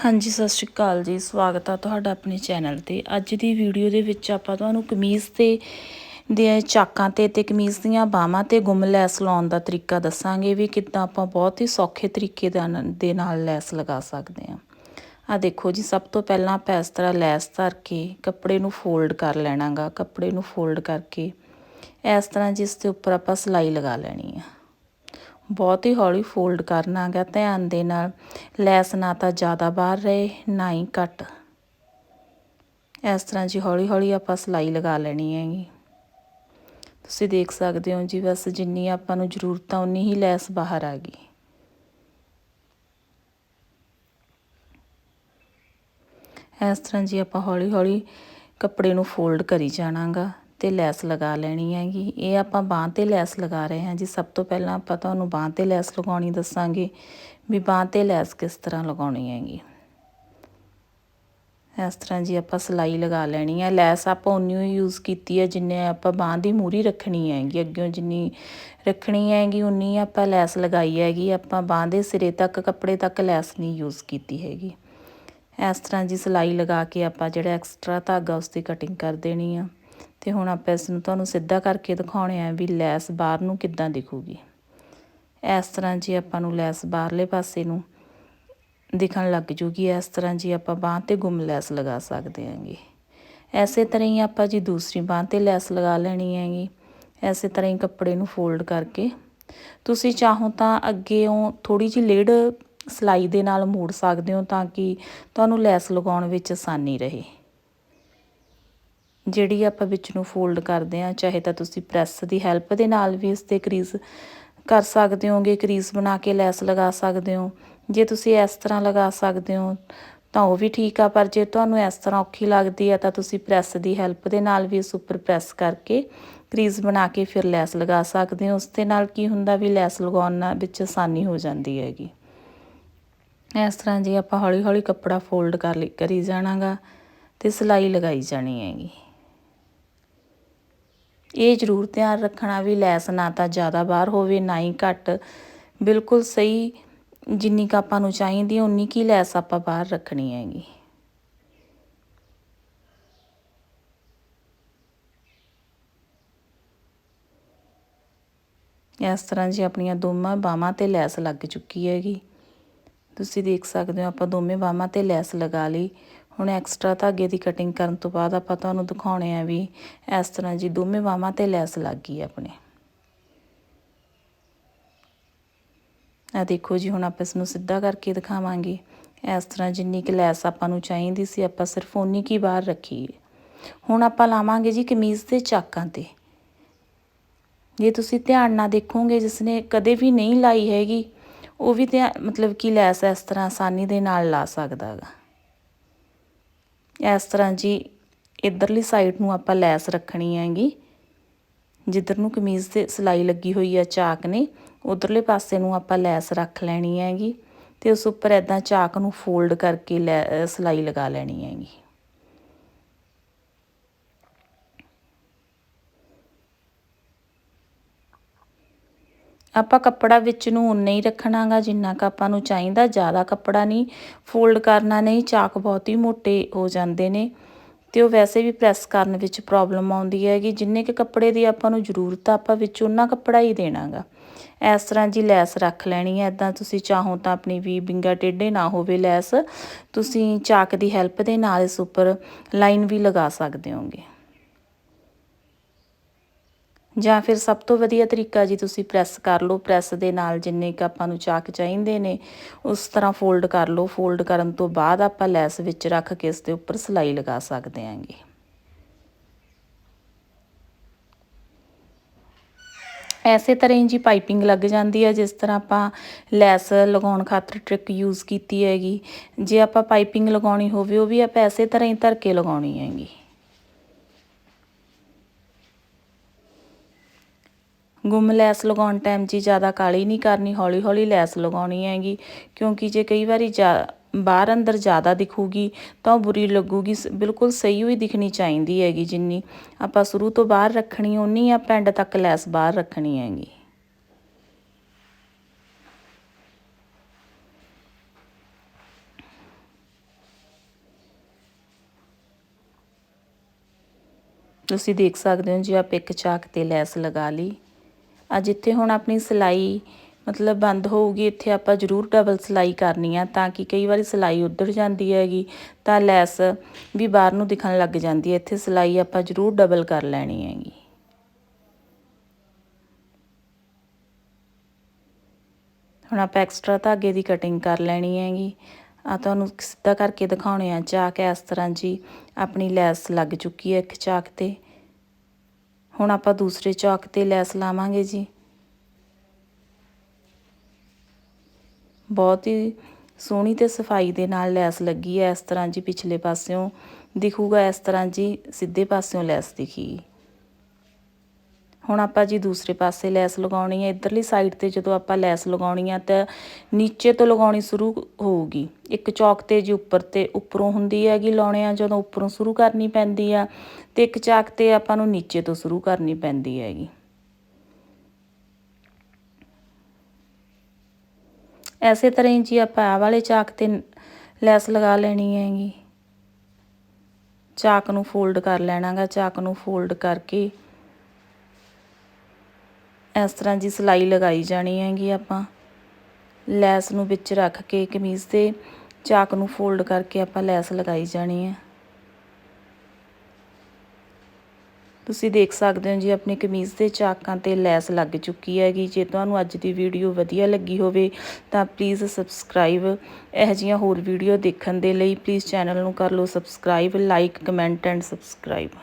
ਹਾਂਜੀ, ਸਤਿ ਸ਼੍ਰੀ ਅਕਾਲ ਜੀ। ਸਵਾਗਤ ਆ ਤੁਹਾਡਾ ਆਪਣੇ ਚੈਨਲ ਤੇ। ਅੱਜ ਦੀ ਵੀਡੀਓ ਦੇ ਵਿੱਚ ਆਪਾਂ ਤੁਹਾਨੂੰ ਕਮੀਜ਼ ਤੇ ਦੇ ਚਾਕਾਂ ਤੇ ਤੇ ਕਮੀਜ਼ ਦੀਆਂ ਬਾਹਾਂ ਤੇ ਗੁੰਮ ਲੈਸ ਲਾਉਣ ਦਾ ਤਰੀਕਾ ਦੱਸਾਂਗੇ ਵੀ ਕਿੱਦਾਂ ਆਪਾਂ ਬਹੁਤ ਹੀ ਸੌਖੇ ਤਰੀਕੇ ਦਾ ਦੇ ਨਾਲ ਲੈਸ ਲਗਾ ਸਕਦੇ ਹਾਂ। ਆ ਦੇਖੋ ਜੀ, ਸਭ ਤੋਂ ਪਹਿਲਾਂ ਆਪਾਂ ਇਸ ਤਰ੍ਹਾਂ ਲੈਸ ਧਰ ਕੇ ਕੱਪੜੇ ਨੂੰ ਫੋਲਡ ਕਰ ਲੈਣਾਗਾ। ਕੱਪੜੇ ਨੂੰ ਫੋਲਡ ਕਰਕੇ ਇਸ ਤਰ੍ਹਾਂ ਜਿਸ ਦੇ ਉੱਪਰ ਆਪਾਂ ਸਿਲਾਈ ਲਗਾ ਲੈਣੀ ਆ। ਬਹੁਤ ਹੀ ਹੌਲੀ ਫੋਲਡ ਕਰਨਾ ਹੈਗਾ ਧਿਆਨ ਦੇ ਨਾਲ। ਲੈਸ ਨਾ ਤਾਂ ਜ਼ਿਆਦਾ ਬਾਹਰ ਰਹੇ, ਨਾ ਹੀ ਘੱਟ। ਇਸ ਤਰ੍ਹਾਂ ਜੀ ਹੌਲੀ ਹੌਲੀ ਆਪਾਂ ਸਿਲਾਈ ਲਗਾ ਲੈਣੀ ਹੈਗੀ। ਤੁਸੀਂ ਦੇਖ ਸਕਦੇ ਹੋ ਜੀ, ਬਸ ਜਿੰਨੀ ਆਪਾਂ ਨੂੰ ਜ਼ਰੂਰਤ ਆ ਉਨੀ ਹੀ ਲੈਸ ਬਾਹਰ ਆ ਗਈ। ਇਸ ਤਰ੍ਹਾਂ ਜੀ ਆਪਾਂ ਹੌਲੀ ਹੌਲੀ ਕੱਪੜੇ ਨੂੰ ਫੋਲਡ ਕਰੀ ਜਾਣਾਗਾ। ਤੇ ਲੈਸ ਲਗਾ ਲੈਣੀ ਹੈਗੀ। ਇਹ ਆਪਾਂ ਬਾਂਹ ਤੇ ਲੈਸ ਲਗਾ ਰਹੇ ਹਾਂ ਜੀ। ਸਭ ਤੋਂ ਪਹਿਲਾਂ ਆਪਾਂ ਤੁਹਾਨੂੰ ਬਾਂਹ ਤੇ ਲੈਸ ਲਗਾਉਣੀ ਦੱਸਾਂਗੇ ਵੀ ਬਾਂਹ ਤੇ ਲੈਸ ਕਿਸ ਤਰ੍ਹਾਂ ਲਗਾਉਣੀ ਹੈਗੀ। ਇਸ ਤਰ੍ਹਾਂ ਜੀ ਆਪਾਂ ਸਿਲਾਈ ਲਗਾ ਲੈਣੀ ਹੈ। ਲੈਸ ਆਪਾਂ ਉਨੀ ਹੀ ਯੂਜ਼ ਕੀਤੀ ਹੈ ਜਿੰਨੇ ਆਪਾਂ ਬਾਂਹ ਦੀ ਮੂਰੀ ਰੱਖਣੀ ਹੈਗੀ। ਅੱਗਿਓਂ ਜਿੰਨੀ ਰੱਖਣੀ ਹੈਗੀ ਉਨੀ ਆਪਾਂ ਲੈਸ ਲਗਾਈ ਹੈਗੀ। ਆਪਾਂ ਬਾਂਹ ਦੇ ਸਿਰੇ ਤੱਕ, ਕੱਪੜੇ ਤੱਕ ਲੈਸ ਨਹੀਂ ਯੂਜ਼ ਕੀਤੀ ਹੈਗੀ। ਇਸ ਤਰ੍ਹਾਂ ਜੀ ਸਿਲਾਈ ਲਗਾ ਕੇ ਆਪਾਂ ਜਿਹੜਾ ਐਕਸਟਰਾ ਧਾਗਾ ਉਸ ਦੀ ਕਟਿੰਗ ਕਰ ਦੇਣੀ ਆ। ਤੇ ਹੁਣ ਆਪਾਂ ਇਸ ਨੂੰ ਤੁਹਾਨੂੰ ਸਿੱਧਾ ਕਰਕੇ ਦਿਖਾਉਣੇ ਆ ਵੀ ਲੈਸ ਬਾਹਰ ਨੂੰ ਕਿੱਦਾਂ ਦਿਖੂਗੀ। ਇਸ ਤਰ੍ਹਾਂ ਜੀ ਆਪਾਂ ਨੂੰ ਲੈਸ ਬਾਹਰਲੇ ਪਾਸੇ ਨੂੰ ਦਿਖਣ ਲੱਗ ਜੂਗੀ। ਇਸ ਤਰ੍ਹਾਂ ਜੀ ਆਪਾਂ ਬਾਂਹ ਤੇ ਗੁੰਮ ਲੈਸ ਲਗਾ ਸਕਦੇ ਹਾਂਗੇ ਐਸੇ ਤਰ੍ਹਾਂ ਹੀ ਆਪਾਂ ਜੀ ਦੂਸਰੀ ਬਾਂਹ ਤੇ ਲੈਸ ਲਗਾ ਲੈਣੀ ਹੈਗੀ। ਐਸੇ ਤਰ੍ਹਾਂ ਹੀ ਕੱਪੜੇ ਨੂੰ ਫੋਲਡ ਕਰਕੇ। ਤੁਸੀਂ ਚਾਹੋ ਤਾਂ ਅੱਗੇ ਉਹ ਥੋੜੀ ਜਿਹੀ ਲੇਡ ਸਿਲਾਈ ਦੇ ਨਾਲ ਮੋੜ ਸਕਦੇ ਹੋ ਤਾਂ ਕਿ ਤੁਹਾਨੂੰ ਲੈਸ ਲਗਾਉਣ ਵਿੱਚ ਆਸਾਨੀ ਰਹੇ। ਜਿਹੜੀ ਆਪਾਂ ਵਿੱਚ ਨੂੰ ਫੋਲਡ ਕਰਦੇ ਆ ਚਾਹੇ ਤਾਂ ਤੁਸੀਂ ਪ੍ਰੈਸ ਦੀ ਹੈਲਪ ਦੇ ਨਾਲ ਵੀ ਇਸ ਤੇ ਕਰੀਜ਼ ਕਰ ਸਕਦੇ ਹੋਗੇ ਕਰੀਜ਼ ਬਣਾ ਕੇ ਲੈਸ ਲਗਾ ਸਕਦੇ ਹੋ। ਜੇ ਤੁਸੀਂ ਇਸ ਤਰ੍ਹਾਂ ਲਗਾ ਸਕਦੇ ਹੋ, ਤਾਂ ਉਹ ਵੀ ਠੀਕ ਆ, ਪਰ ਜੇ ਤੁਹਾਨੂੰ ਇਸ ਤਰ੍ਹਾਂ ਔਖੀ ਲੱਗਦੀ ਆ, ਤਾਂ ਤੁਸੀਂ ਪ੍ਰੈਸ ਦੀ ਹੈਲਪ ਦੇ ਨਾਲ ਵੀ ਇਸ ਉੱਪਰ ਪ੍ਰੈਸ ਕਰਕੇ ਕਰੀਜ਼ ਬਣਾ ਕੇ ਫਿਰ ਲੈਸ ਲਗਾ ਸਕਦੇ ਹੋ। ਉਸ ਦੇ ਨਾਲ ਕੀ ਹੁੰਦਾ ਵੀ ਲੈਸ ਲਗਾਉਣ ਵਿੱਚ ਆਸਾਨੀ ਹੋ ਜਾਂਦੀ ਹੈਗੀ। ਇਸ ਤਰ੍ਹਾਂ ਜੀ ਆਪਾਂ ਹੌਲੀ ਹੌਲੀ ਕੱਪੜਾ ਫੋਲਡ ਕਰ ਲਈ ਕਰੀ ਜਾਣਾਗਾ ਤੇ ਸਿਲਾਈ ਲਗਾਈ ਜਾਣੀ ਹੈਗੀ। ਇਹ ਜ਼ਰੂਰ ਧਿਆਨ ਰੱਖਣਾ ਵੀ ਲੈਸ ਨਾ ਤਾਂ ਜ਼ਿਆਦਾ ਬਾਹਰ ਹੋਵੇ, ਨਾ ਹੀ ਘੱਟ। ਬਿਲਕੁਲ ਸਹੀ, ਜਿੰਨੀ ਕ ਆਪਾਂ ਨੂੰ ਚਾਹੀਦੀ ਹੈ ਉਨੀ ਕੀ ਲੈਸ ਆਪਾਂ ਬਾਹਰ ਰੱਖਣੀ ਹੈਗੀ। ਇਸ ਤਰ੍ਹਾਂ ਜੀ ਆਪਣੀਆਂ ਦੋਵਾਂ ਬਾਹਾਂ ਤੇ ਲੈਸ ਲੱਗ ਚੁੱਕੀ ਹੈਗੀ। ਤੁਸੀਂ ਦੇਖ ਸਕਦੇ ਹੋ, ਆਪਾਂ ਦੋਵੇਂ ਬਾਹਾਂ ਤੇ ਲੈਸ ਲਗਾ ਲਈ। ਹੁਣ ਐਕਸਟਰਾ ਧਾਗੇ ਦੀ ਕਟਿੰਗ ਕਰਨ ਤੋਂ ਬਾਅਦ ਆਪਾਂ ਤੁਹਾਨੂੰ ਦਿਖਾਉਣੇ ਆ ਵੀ ਇਸ ਤਰ੍ਹਾਂ ਜੀ ਦੋਵੇਂ ਬਾਹਾਂ ਤੇ ਲੈਸ ਲੱਗ ਗਈ ਆਪਣੇ। ਆ ਦੇਖੋ ਜੀ, ਹੁਣ ਆਪਾਂ ਇਸ ਨੂੰ ਸਿੱਧਾ ਕਰਕੇ ਦਿਖਾਵਾਂਗੇ। ਇਸ ਤਰ੍ਹਾਂ ਜਿੰਨੀ ਕਿ ਲੈਸ ਆਪਾਂ ਨੂੰ ਚਾਹੀਦੀ ਸੀ, ਆਪਾਂ ਸਿਰਫ ਉਨੀ ਕੀ ਬਾਹਰ ਰੱਖੀ। ਹੁਣ ਆਪਾਂ ਲਾਵਾਂਗੇ ਜੀ ਕਮੀਜ਼ ਦੇ ਚਾਕਾਂ ਤੇ। ਜੇ ਤੁਸੀਂ ਧਿਆਨ ਨਾਲ ਦੇਖੋਗੇ, ਜਿਸ ਨੇ ਕਦੇ ਵੀ ਨਹੀਂ ਲਾਈ ਹੈਗੀ, ਉਹ ਵੀ ਤੇ ਮਤਲਬ ਕਿ ਲੈਸ ਇਸ ਤਰ੍ਹਾਂ ਆਸਾਨੀ ਦੇ ਨਾਲ ਲਾ ਸਕਦਾ ਹੈਗਾ। ਇਸ ਤਰ੍ਹਾਂ ਜੀ ਇਧਰਲੀ ਸਾਈਡ ਨੂੰ ਆਪਾਂ ਲੈਸ ਰੱਖਣੀ ਹੈਗੀ। ਜਿੱਧਰ ਨੂੰ ਕਮੀਜ਼ ਤੇ ਸਿਲਾਈ ਲੱਗੀ ਹੋਈ ਆ ਚਾਕ ਨੇ, ਉਧਰਲੇ ਪਾਸੇ ਨੂੰ ਆਪਾਂ ਲੈਸ ਰੱਖ ਲੈਣੀ ਹੈਗੀ ਤੇ ਉਸ ਉੱਪਰ ਐਦਾਂ ਚਾਕ ਨੂੰ ਫੋਲਡ ਕਰਕੇ ਲੈ ਸਿਲਾਈ ਲਗਾ ਲੈਣੀ ਹੈਗੀ। ਆਪਾਂ ਕੱਪੜਾ ਵਿੱਚ ਨੂੰ ਉਨਾ ਹੀ ਰੱਖਣਾਗਾ, ਜਿੰਨਾ ਕ ਆਪਾਂ ਨੂੰ ਚਾਹੀਦਾ, ਜ਼ਿਆਦਾ ਕੱਪੜਾ ਨਹੀਂ। ਫੋਲਡ ਕਰਨਾ ਨਹੀਂ, ਚਾਕ ਬਹੁਤ ਹੀ ਮੋਟੇ ਹੋ ਜਾਂਦੇ ਨੇ। ਤੇ ਉਹ ਵੈਸੇ ਵੀ ਪ੍ਰੈਸ ਕਰਨ ਵਿੱਚ ਪ੍ਰੋਬਲਮ ਆਉਂਦੀ ਹੈਗੀ। ਜਿੰਨੇ ਕ ਕੱਪੜੇ ਦੀ ਆਪਾਂ ਨੂੰ ਜ਼ਰੂਰਤ ਆ, ਆਪਾਂ ਵਿੱਚ ਉਹਨਾਂ ਕੱਪੜਾ ਹੀ ਦੇਣਾਗਾ। ਇਸ ਤਰ੍ਹਾਂ ਜੀ ਲੈਸ ਰੱਖ ਲੈਣੀ ਹੈ। ਇਦਾਂ ਤੁਸੀਂ ਚਾਹੋ ਤਾਂ ਆਪਣੀ ਵੀ ਬਿੰਗਾ ਟੇਢੇ ਨਾ ਹੋਵੇ ਲੈਸ। ਤੁਸੀਂ ਚਾਕ ਦੀ ਹੈਲਪ ਦੇ ਨਾਲ ਇਸ ਉੱਪਰ ਲਾਈਨ ਵੀ ਲਗਾ ਸਕਦੇ ਹੋਗੇ। ਜਾਂ ਫਿਰ ਸਭ ਤੋਂ ਵਧੀਆ ਤਰੀਕਾ ਜੀ ਤੁਸੀਂ ਪ੍ਰੈਸ ਕਰ ਲਓ, ਪ੍ਰੈਸ ਦੇ ਨਾਲ ਜਿੰਨੇ ਕ ਆਪਾਂ ਨੂੰ ਚਾਕ ਚਾਹੀਦੇ ਨੇ, ਉਸ ਤਰ੍ਹਾਂ ਫੋਲਡ ਕਰ ਲਓ। ਫੋਲਡ ਕਰਨ ਤੋਂ ਬਾਅਦ ਆਪਾਂ ਲੈਸ ਵਿੱਚ ਰੱਖ ਕੇ ਇਸ ਦੇ ਉੱਪਰ ਸਿਲਾਈ ਲਗਾ ਸਕਦੇ ਆਂਗੇ ਐਸੇ ਤਰ੍ਹਾਂ ਹੀ ਜੀ ਪਾਈਪਿੰਗ ਲੱਗ ਜਾਂਦੀ ਹੈ, ਜਿਸ ਤਰ੍ਹਾਂ ਆਪਾਂ ਲੈਸ ਲਗਾਉਣ ਖਾਤਰ ਟ੍ਰਿਕ ਯੂਜ਼ ਕੀਤੀ ਹੈਗੀ। ਜੇ ਆਪਾਂ ਪਾਈਪਿੰਗ ਲਗਾਉਣੀ ਹੋਵੇ, ਉਹ ਵੀ ਆਪਾਂ ਐਸੇ ਤਰ੍ਹਾਂ ਹੀ ਧਰ ਕੇ ਲਗਾਉਣੀ ਹੈਗੀ। ਗੁੰਮ ਲੈਸ ਲਗਾਉਣ ਟਾਈਮ ਜੀ ਜ਼ਿਆਦਾ ਕਾਲੀ ਨਹੀਂ ਕਰਨੀ, ਹੌਲੀ-ਹੌਲੀ ਲੈਸ ਲਗਾਉਣੀ ਹੈਗੀ। ਕਿਉਂਕਿ ਜੇ ਕਈ ਵਾਰੀ ਬਾਹਰ ਅੰਦਰ ਜ਼ਿਆਦਾ ਦਿਖੂਗੀ, ਤਾਂ ਉਹ ਬੁਰੀ ਲੱਗੂਗੀ ਬਿਲਕੁਲ ਸਹੀ ਹੋਈ ਦਿਖਣੀ ਚਾਹੀਦੀ ਹੈਗੀ ਜਿੰਨੀ। ਆਪਾਂ ਸ਼ੁਰੂ ਤੋਂ ਬਾਹਰ ਰੱਖਣੀ ਉਨੀ ਆ ਐਂਡ ਤੱਕ ਲੈਸ ਬਾਹਰ ਰੱਖਣੀ ਹੈਗੀ। ਤੁਸੀਂ ਦੇਖ ਸਕਦੇ ਹੋ ਜੀ, ਆਪ ਇੱਕ ਚਾਕ ਤੇ ਲੈਸ ਲਗਾ ਲਈ। ਆ ਜਿੱਥੇ ਹੁਣ ਆਪਣੀ ਸਿਲਾਈ ਮਤਲਬ ਬੰਦ ਹੋਊਗੀ ਇੱਥੇ ਆਪਾਂ ਜ਼ਰੂਰ ਡਬਲ ਸਿਲਾਈ ਕਰਨੀ ਆ ਤਾਂ ਕਿ ਕਈ ਵਾਰੀ ਸਿਲਾਈ ਉੱਧਰ ਜਾਂਦੀ ਹੈਗੀ, ਤਾਂ ਲੈਸ ਵੀ ਬਾਹਰ ਨੂੰ ਦਿਖਣ ਲੱਗ ਜਾਂਦੀ ਹੈ। ਇੱਥੇ ਸਿਲਾਈ ਆਪਾਂ ਜ਼ਰੂਰ ਡਬਲ ਕਰ ਲੈਣੀ ਹੈਗੀ। ਹੁਣ ਆਪਾਂ ਐਕਸਟਰਾ ਧਾਗੇ ਦੀ ਕਟਿੰਗ ਕਰ ਲੈਣੀ ਹੈਗੀ। ਆ ਤੁਹਾਨੂੰ ਸਿੱਧਾ ਕਰਕੇ ਦਿਖਾਉਣੇ ਆ ਚਾਕ, ਇਸ ਤਰ੍ਹਾਂ ਜੀ ਆਪਣੀ ਲੈਸ ਲੱਗ ਚੁੱਕੀ ਹੈ ਇੱਕ ਚਾਕ ਤੇ। ਹੁਣ ਆਪਾਂ ਦੂਸਰੇ ਚੌਕ ਤੇ ਲੈਸ ਲਾਵਾਂਗੇ ਜੀ। ਬਹੁਤ ਹੀ ਸੋਹਣੀ ਤੇ ਸਫ਼ਾਈ ਦੇ ਨਾਲ ਲੈਸ ਲੱਗੀ ਹੈ ਇਸ ਤਰ੍ਹਾਂ ਜੀ ਪਿਛਲੇ ਪਾਸਿਓਂ। ਦਿਖੂਗਾ ਇਸ ਤਰ੍ਹਾਂ ਜੀ ਸਿੱਧੇ ਪਾਸਿਓਂ ਲੈਸ ਦਿਖੀ। ਹੁਣ ਆਪਾਂ ਜੀ ਦੂਸਰੇ ਪਾਸੇ ਲੈਸ ਲਗਾਉਣੀ ਹੈ, ਇਧਰਲੀ ਸਾਈਡ ਤੇ ਜਦੋਂ ਆਪਾਂ ਲੈਸ ਲਗਾਉਣੀ ਆ ਤਾਂ ਨੀਚੇ ਤੋਂ ਲਗਾਉਣੀ ਸ਼ੁਰੂ ਹੋਊਗੀ। ਇੱਕ ਚੌਕ ਤੇ ਜੀ ਉੱਪਰ ਤੇ ਉੱਪਰੋਂ ਹੁੰਦੀ ਹੈਗੀ ਲਾਉਣੇ ਆ, ਜਦੋਂ ਉੱਪਰੋਂ ਸ਼ੁਰੂ ਕਰਨੀ ਪੈਂਦੀ ਆ ਤੇ ਇੱਕ ਚਾਕ ਤੇ ਆਪਾਂ ਨੂੰ ਨੀਚੇ ਤੋਂ ਸ਼ੁਰੂ ਕਰਨੀ ਪੈਂਦੀ ਹੈਗੀ। ਐਸੇ ਤਰ੍ਹਾਂ ਹੀ ਜੀ ਆਪਾਂ ਆਹ ਵਾਲੇ ਚਾਕ ਤੇ ਲੈਸ ਲਗਾ ਲੈਣੀ ਹੈਗੀ। ਚਾਕ ਨੂੰ ਫੋਲਡ ਕਰ ਲੈਣਾਗਾ, ਚਾਕ ਨੂੰ ਫੋਲਡ ਕਰਕੇ ਇਸ ਤਰ੍ਹਾਂ ਜੀ ਸਿਲਾਈ ਲਗਾਈ ਜਾਣੀ ਹੈਗੀ ਆਪਾਂ। ਲੈਸ ਨੂੰ ਵਿੱਚ ਰੱਖ ਕੇ ਕਮੀਜ਼ ਦੇ ਚਾਕ ਨੂੰ ਫੋਲਡ ਕਰਕੇ ਆਪਾਂ ਲੈਸ ਲਗਾਈ ਜਾਣੀ ਹੈ। ਤੁਸੀਂ ਦੇਖ ਸਕਦੇ ਹੋ ਜੀ, ਆਪਣੀ ਕਮੀਜ਼ ਦੇ ਚਾਕਾਂ ਤੇ ਲੈਸ ਲੱਗ ਚੁੱਕੀ ਹੈਗੀ। ਜੇ ਤੁਹਾਨੂੰ ਅੱਜ ਦੀ ਵੀਡੀਓ ਵਧੀਆ ਲੱਗੀ ਹੋਵੇ, ਤਾਂ ਪਲੀਜ਼ ਸਬਸਕ੍ਰਾਈਬ ਇਹ ਜਿਹੀਆਂ ਹੋਰ ਵੀਡੀਓ ਦੇਖਣ ਦੇ ਲਈ ਪਲੀਜ਼ ਚੈਨਲ ਨੂੰ ਕਰ ਲਓ subscribe like comment and subscribe